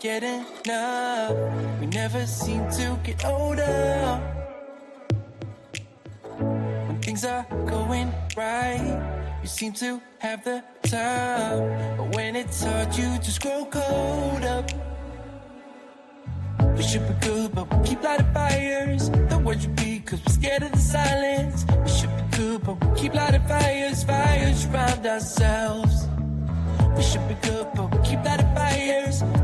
get enough. We never seem to get older. When things are going right, you seem to have the time. But when it's hard, you just grow cold up. We should be good, but we keep lighting fires. The words repeat, cause we're scared of the silence. We should be good, but we keep lighting fires, fires around ourselves. We should be good, but we keep lighting fires.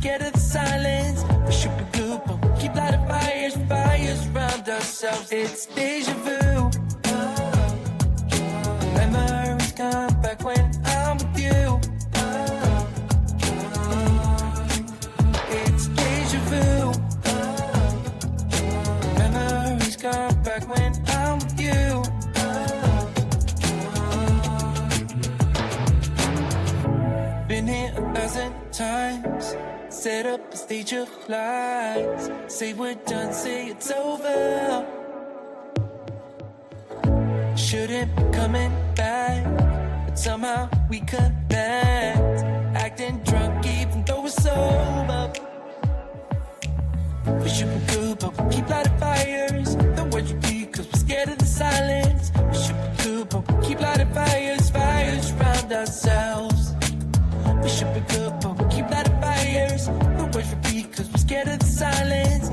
Scared of the silence. We should be good, but we keep lighting fires, fires around ourselves. It's deja vu. Oh, oh, oh. Memories come back when I'm Set up a stage of lies. Say we're done, say it's over. Shouldn't be coming back, but somehow we connect. Acting drunk even though we're sober. We should be good, but we keep lighting fires. The words repeat, cause we're scared of the silence. We should be good, but we keep lighting fires, fires around ourselves. We should be good, scared of the silence.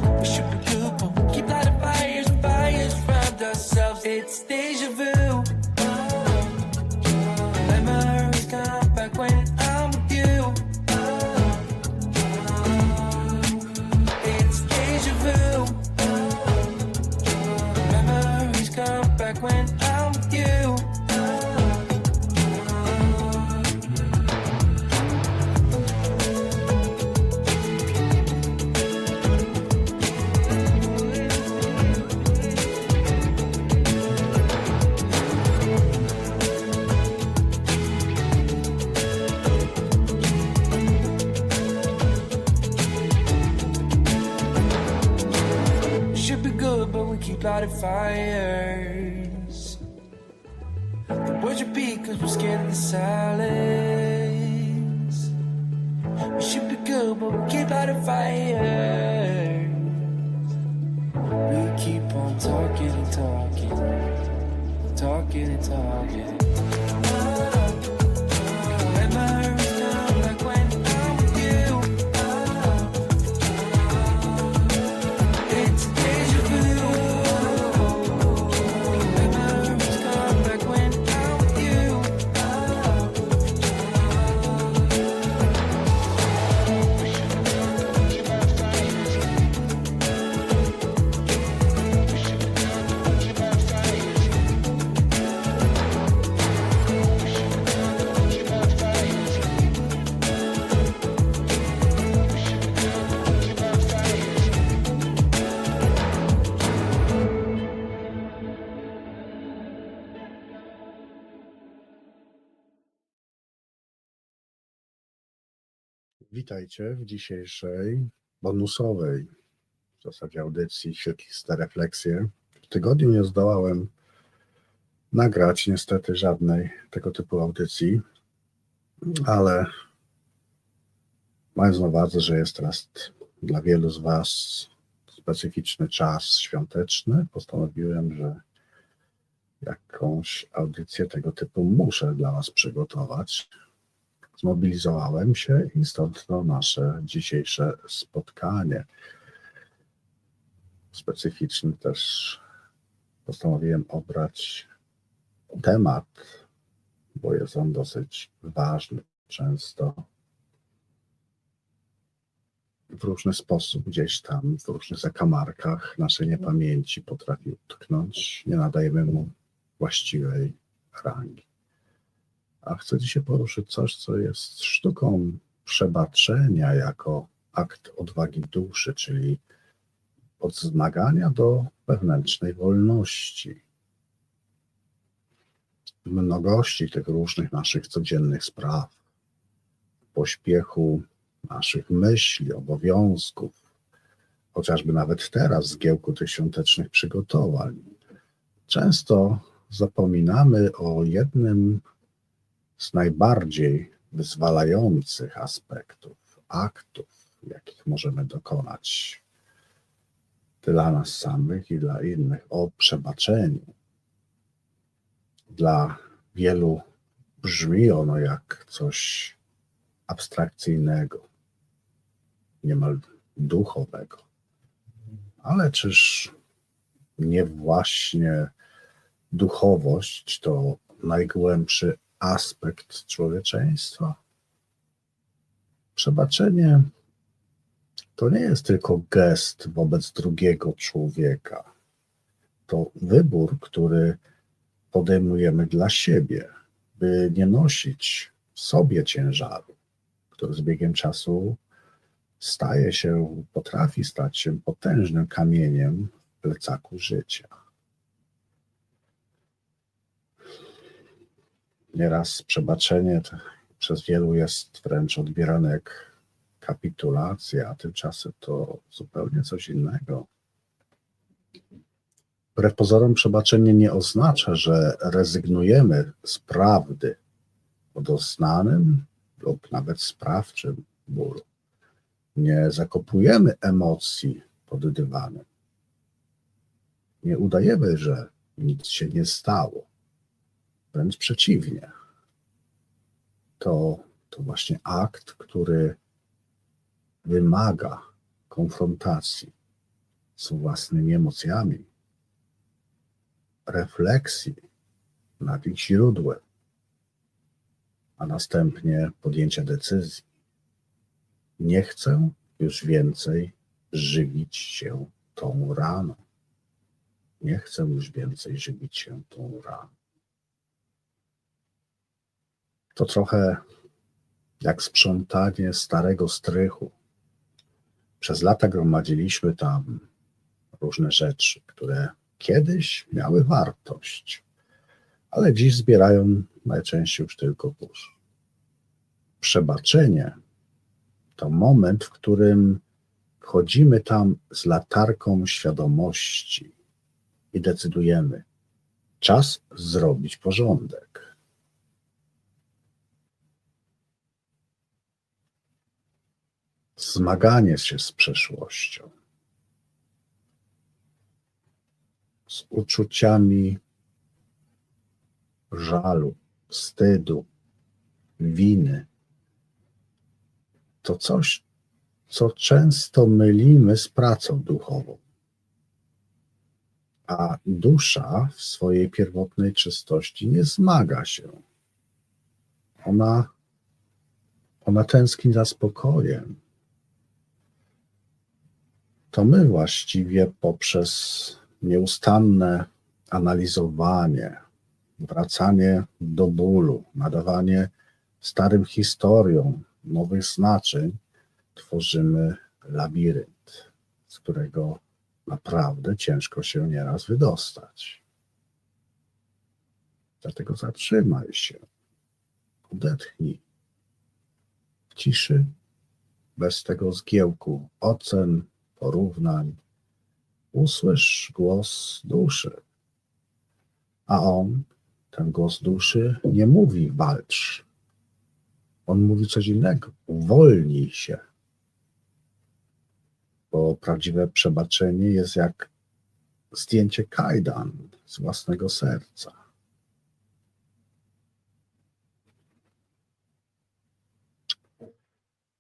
We should be good, but we keep out of fires. We keep on talking and talking, talking and talking. Witajcie w dzisiejszej bonusowej w zasadzie audycji Świetliste Refleksje. W tygodniu nie zdołałem nagrać niestety żadnej tego typu audycji, ale mając na uwadze, że jest teraz dla wielu z Was specyficzny czas świąteczny, postanowiłem, że jakąś audycję tego typu muszę dla Was przygotować zmobilizowałem się i stąd to nasze dzisiejsze spotkanie. Specyficzny też postanowiłem obrać temat, bo jest on dosyć ważny. Często w różny sposób gdzieś tam, w różnych zakamarkach naszej niepamięci potrafi utknąć. Nie nadajemy mu właściwej rangi a chcę dzisiaj poruszyć coś, co jest sztuką przebaczenia jako akt odwagi duszy, czyli od zmagania do wewnętrznej wolności. W mnogości tych różnych naszych codziennych spraw, pośpiechu naszych myśli, obowiązków, chociażby nawet teraz w zgiełku tych świątecznych przygotowań, często zapominamy o jednym z najbardziej wyzwalających aspektów, aktów, jakich możemy dokonać dla nas samych i dla innych, o przebaczeniu. Dla wielu brzmi ono jak coś abstrakcyjnego, niemal duchowego. Ale czyż nie właśnie duchowość to najgłębszy aspekt człowieczeństwa? Przebaczenie to nie jest tylko gest wobec drugiego człowieka. To wybór, który podejmujemy dla siebie, by nie nosić w sobie ciężaru, który z biegiem czasu staje się, potrafi stać się potężnym kamieniem w plecaku życia. Nieraz przebaczenie przez wielu jest wręcz odbierane jak kapitulacja, a tymczasem to zupełnie coś innego. Wbrew pozorom, przebaczenie nie oznacza, że rezygnujemy z prawdy o doznanym lub nawet sprawczym bólu. Nie zakopujemy emocji pod dywanem. Nie udajemy, że nic się nie stało. Wręcz przeciwnie. To, to właśnie akt, który wymaga konfrontacji z własnymi emocjami, refleksji nad ich źródłem, a następnie podjęcia decyzji. Nie chcę już więcej żywić się tą raną. Nie chcę już więcej żywić się tą raną. To trochę jak sprzątanie starego strychu. Przez lata gromadziliśmy tam różne rzeczy, które kiedyś miały wartość, ale dziś zbierają najczęściej już tylko kurz. Przebaczenie to moment, w którym wchodzimy tam z latarką świadomości i decydujemy, czas zrobić porządek. Zmaganie się z przeszłością, z uczuciami żalu, wstydu, winy. To coś, co często mylimy z pracą duchową. A dusza w swojej pierwotnej czystości nie zmaga się. Ona, ona tęskni za spokojem. To my właściwie poprzez nieustanne analizowanie, wracanie do bólu, nadawanie starym historiom nowych znaczeń, tworzymy labirynt, z którego naprawdę ciężko się nieraz wydostać. Dlatego zatrzymaj się, odetchnij w ciszy, bez tego zgiełku ocen, porównań. Usłysz głos duszy, a on, ten głos duszy, nie mówi walcz. On mówi coś innego. Uwolnij się. Bo prawdziwe przebaczenie jest jak zdjęcie kajdan z własnego serca.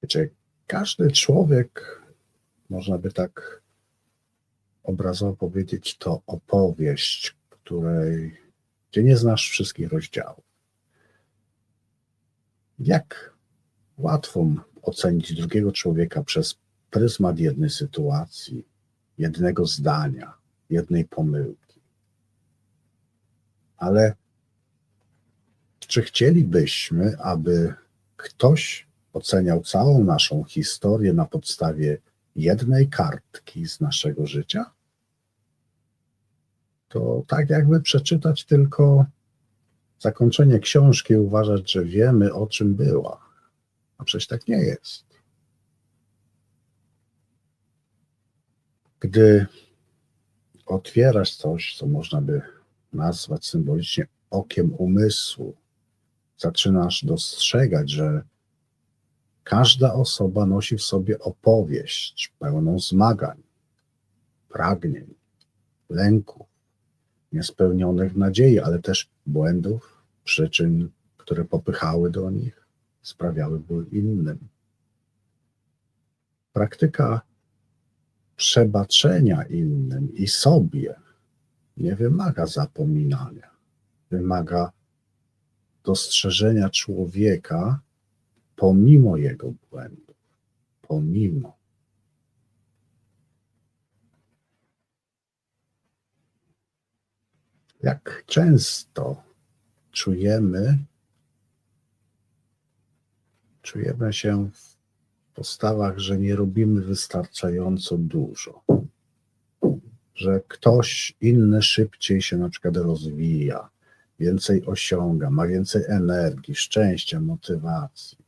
Wiecie, każdy człowiek, można by tak obrazowo powiedzieć, to opowieść, której, gdzie nie znasz wszystkich rozdziałów. Jak łatwo ocenić drugiego człowieka przez pryzmat jednej sytuacji, jednego zdania, jednej pomyłki. Ale czy chcielibyśmy, aby ktoś oceniał całą naszą historię na podstawie jednej kartki z naszego życia? To tak jakby przeczytać tylko zakończenie książki i uważać, że wiemy o czym była. A przecież tak nie jest. Gdy otwierasz coś, co można by nazwać symbolicznie okiem umysłu, zaczynasz dostrzegać, że każda osoba nosi w sobie opowieść pełną zmagań, pragnień, lęków, niespełnionych nadziei, ale też błędów, przyczyn, które popychały do nich, sprawiały ból innym. Praktyka przebaczenia innym i sobie nie wymaga zapominania. Wymaga dostrzeżenia człowieka pomimo jego błędów, pomimo. Jak często czujemy, czujemy się w postawach, że nie robimy wystarczająco dużo, że ktoś inny szybciej się na przykład rozwija, więcej osiąga, ma więcej energii, szczęścia, motywacji.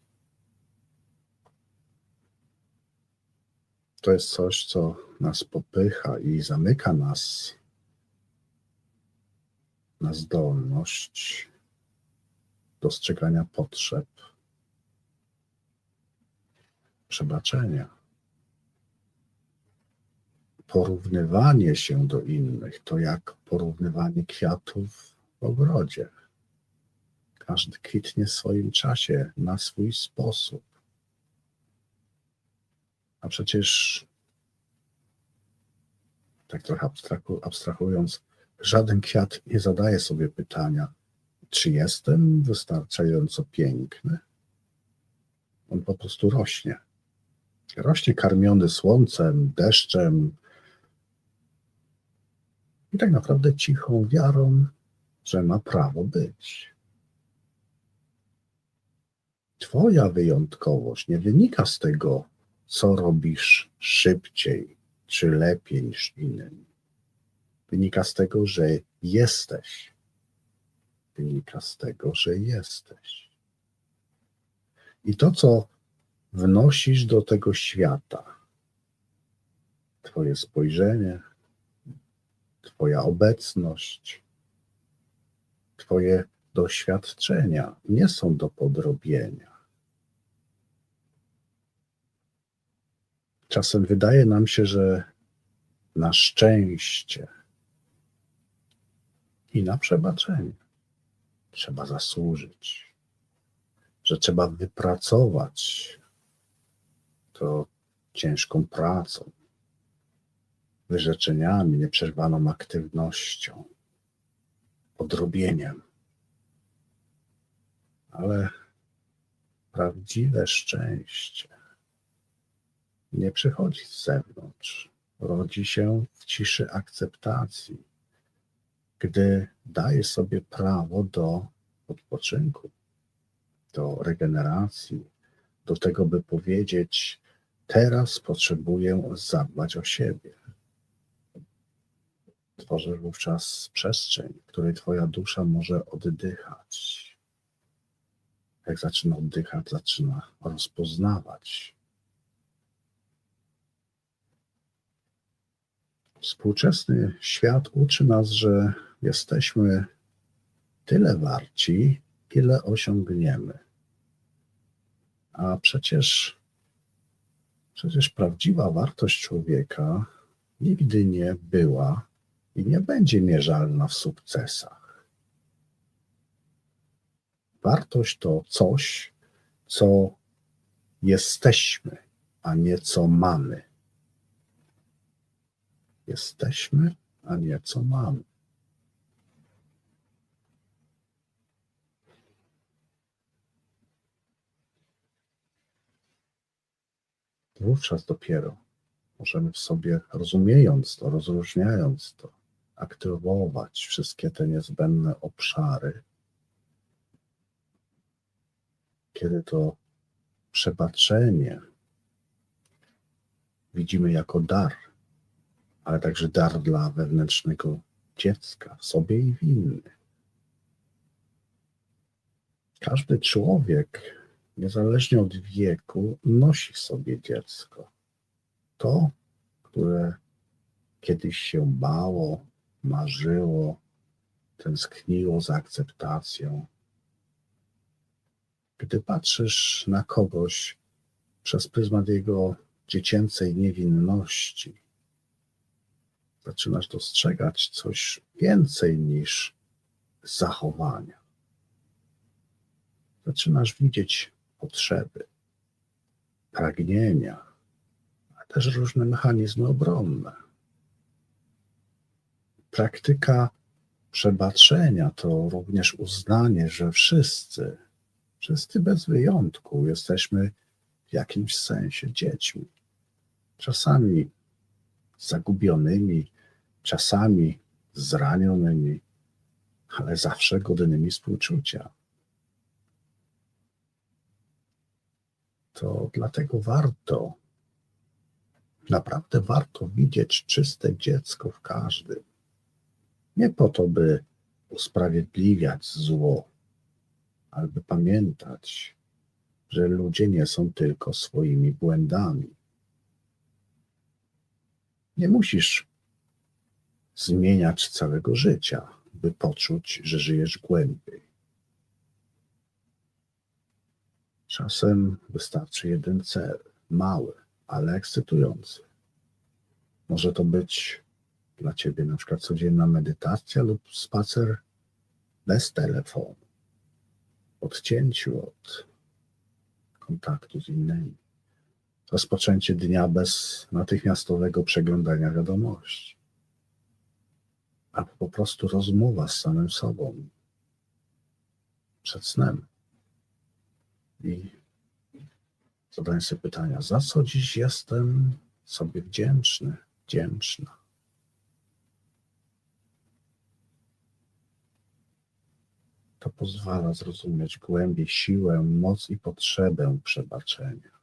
To jest coś, co nas popycha i zamyka nas na zdolność dostrzegania potrzeb, przebaczenia. Porównywanie się do innych to jak porównywanie kwiatów w ogrodzie. Każdy kwitnie w swoim czasie, na swój sposób. A przecież, tak trochę abstrahu- abstrahując, żaden kwiat nie zadaje sobie pytania, czy jestem wystarczająco piękny. On po prostu rośnie. Rośnie karmiony słońcem, deszczem i tak naprawdę cichą wiarą, że ma prawo być. Twoja wyjątkowość nie wynika z tego, co robisz szybciej czy lepiej niż inni. Wynika z tego, że jesteś. Wynika z tego, że jesteś. I to, co wnosisz do tego świata, Twoje spojrzenie, Twoja obecność, Twoje doświadczenia nie są do podrobienia. Czasem wydaje nam się, że na szczęście i na przebaczenie trzeba zasłużyć, że trzeba wypracować to ciężką pracą, wyrzeczeniami, nieprzerwaną aktywnością, odrobieniem. Ale prawdziwe szczęście nie przychodzi z zewnątrz, rodzi się w ciszy akceptacji, gdy daje sobie prawo do odpoczynku, do regeneracji, do tego, by powiedzieć: Teraz potrzebuję zadbać o siebie. Tworzysz wówczas przestrzeń, w której Twoja dusza może oddychać. Jak zaczyna oddychać, zaczyna rozpoznawać. Współczesny świat uczy nas, że jesteśmy tyle warci, ile osiągniemy. A przecież, przecież prawdziwa wartość człowieka nigdy nie była i nie będzie mierzalna w sukcesach. Wartość to coś, co jesteśmy, a nie co mamy. Jesteśmy, a nie co mamy. Wówczas dopiero możemy w sobie, rozumiejąc to, rozróżniając to, aktywować wszystkie te niezbędne obszary, kiedy to przebaczenie widzimy jako dar, ale także dar dla wewnętrznego dziecka, w sobie i w innych. Każdy człowiek, niezależnie od wieku, nosi w sobie dziecko. To, które kiedyś się bało, marzyło, tęskniło za akceptacją, Gdy patrzysz na kogoś przez pryzmat jego dziecięcej niewinności, zaczynasz dostrzegać coś więcej niż zachowania. Zaczynasz widzieć potrzeby, pragnienia, a też różne mechanizmy obronne. Praktyka przebaczenia to również uznanie, że wszyscy, wszyscy bez wyjątku jesteśmy w jakimś sensie dziećmi. Czasami zagubionymi, czasami zranionymi, ale zawsze godnymi współczucia. To dlatego warto, naprawdę warto widzieć czyste dziecko w każdym. Nie po to, by usprawiedliwiać zło, ale by pamiętać, że ludzie nie są tylko swoimi błędami. Nie musisz zmieniać całego życia, by poczuć, że żyjesz głębiej. Czasem wystarczy jeden cel, mały, ale ekscytujący. Może to być dla ciebie na przykład codzienna medytacja lub spacer bez telefonu, odcięciu od kontaktu z innymi, rozpoczęcie dnia bez natychmiastowego przeglądania wiadomości, albo po prostu rozmowa z samym sobą przed snem. I zadanie sobie pytania, za co dziś jestem sobie wdzięczny, wdzięczna. To pozwala zrozumieć głębiej siłę, moc i potrzebę przebaczenia.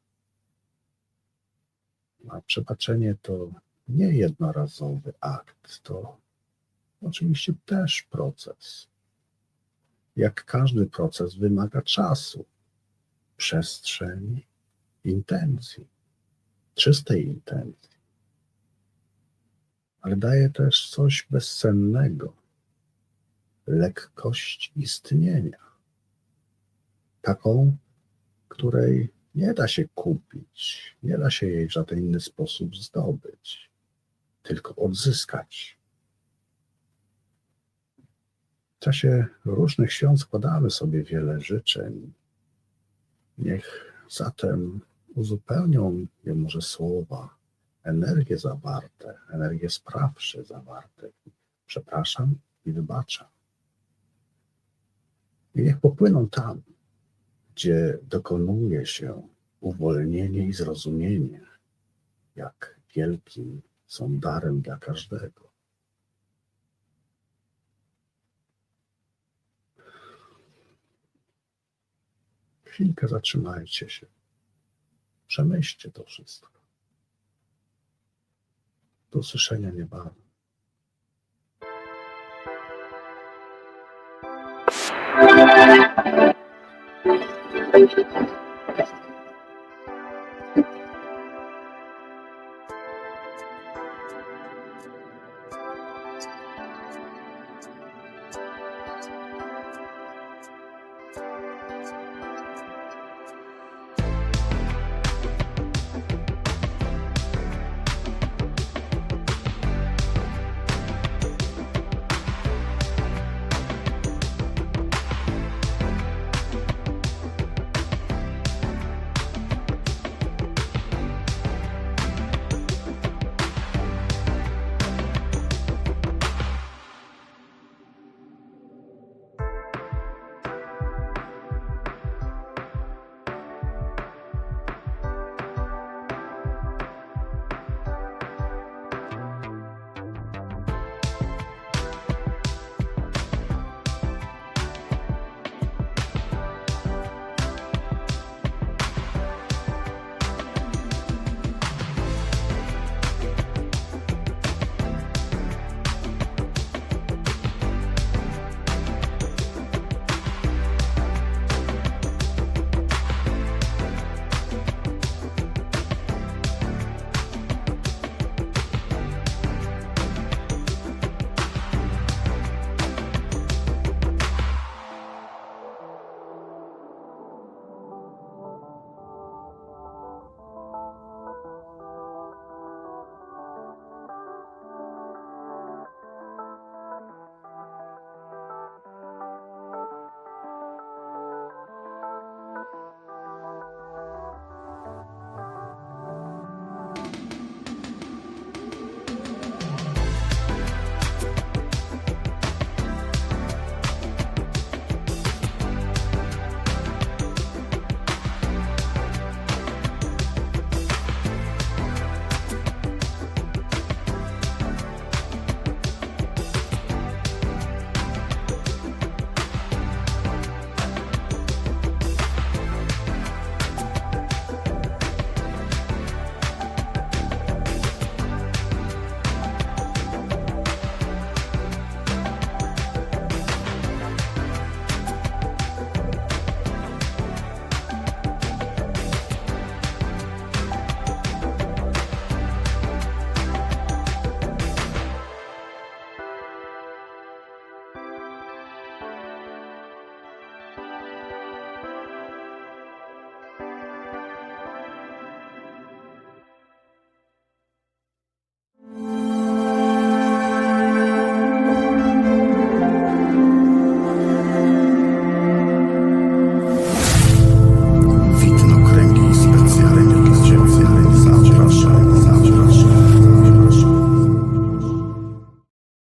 A przebaczenie to nie jednorazowy akt, to oczywiście też proces. Jak każdy proces wymaga czasu, przestrzeni, intencji, czystej intencji. Ale daje też coś bezcennego lekkość istnienia. Taką, której nie da się kupić, nie da się jej w żaden inny sposób zdobyć, tylko odzyskać. W czasie różnych świąt składamy sobie wiele życzeń. Niech zatem uzupełnią je może słowa, energie zawarte, energie sprawcze zawarte. Przepraszam i wybaczam. I niech popłyną tam, gdzie dokonuje się uwolnienie i zrozumienie, jak wielkim są darem dla każdego. Chwilkę zatrzymajcie się. Przemyślcie to wszystko. Do usłyszenia niebawem. Thank you. Thank you.